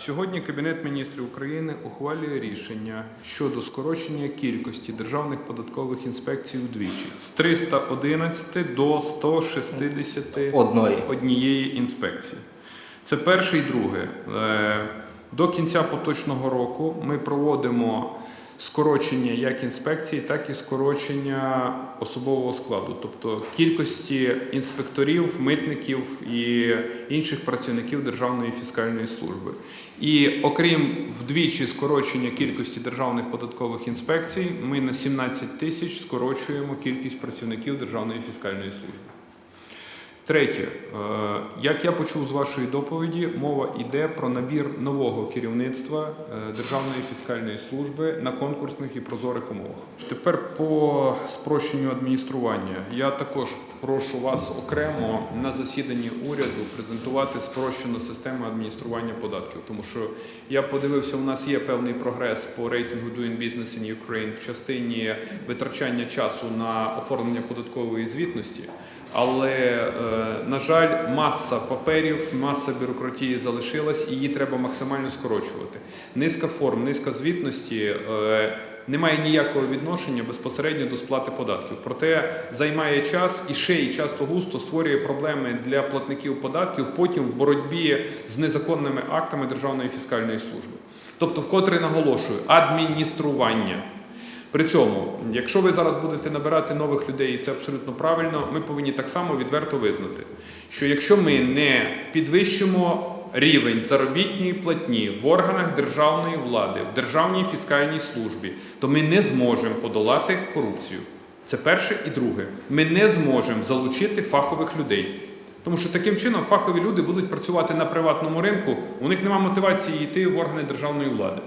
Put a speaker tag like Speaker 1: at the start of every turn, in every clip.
Speaker 1: Сьогодні Кабінет міністрів України ухвалює рішення щодо скорочення кількості державних податкових інспекцій удвічі з 311 до 160
Speaker 2: Одної.
Speaker 1: однієї інспекції. Це перше і друге. Е, До кінця поточного року ми проводимо скорочення як інспекцій, так і скорочення особового складу, тобто кількості інспекторів, митників і інших працівників Державної фіскальної служби. І окрім вдвічі скорочення кількості державних податкових інспекцій, ми на 17 тисяч скорочуємо кількість працівників Державної фіскальної служби. Третє, Е, як я почув з вашої доповіді, мова йде про набір нового керівництва е, Державної фіскальної служби на конкурсних і прозорих умовах. Тепер по спрощенню адміністрування. Я також прошу вас окремо на засіданні уряду презентувати спрощену систему адміністрування податків, тому що я подивився, у нас є певний прогрес по рейтингу Doing Business in Ukraine в частині витрачання часу на оформлення податкової звітності. Але, е, на жаль, маса паперів, маса бюрократії залишилась, і її треба максимально скорочувати. Низка форм, низка звітності е, не має ніякого відношення безпосередньо до сплати податків. Проте займає час і ще й часто густо створює проблеми для платників податків потім в боротьбі з незаконними актами Державної фіскальної служби. Тобто, вкотре наголошую, адміністрування. При цьому, якщо ви зараз будете набирати нових людей, і це абсолютно правильно, ми повинні так само відверто визнати, що якщо ми не підвищимо рівень заробітної платні в органах державної влади, в державній фіскальній службі, то ми не зможемо подолати корупцію. Це перше і друге. Ми не зможемо залучити фахових людей. Тому що таким чином фахові люди будуть працювати на приватному ринку, у них немає мотивації йти в органи державної влади.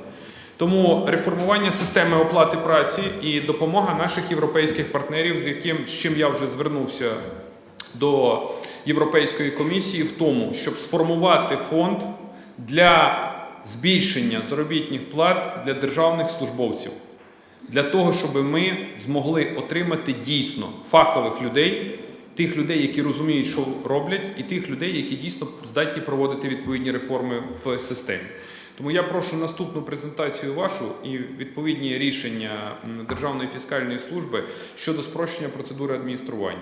Speaker 1: Тому реформування системи оплати праці і допомога наших європейських партнерів, з яким з чим я вже звернувся до Європейської комісії, в тому, щоб сформувати фонд для збільшення заробітних плат для державних службовців, для того, щоб ми змогли отримати дійсно фахових людей, тих людей, які розуміють, що роблять, і тих людей, які дійсно здатні проводити відповідні реформи в системі. Тому я прошу наступну презентацію вашу і відповідні рішення Державної фіскальної служби щодо спрощення процедури адміністрування.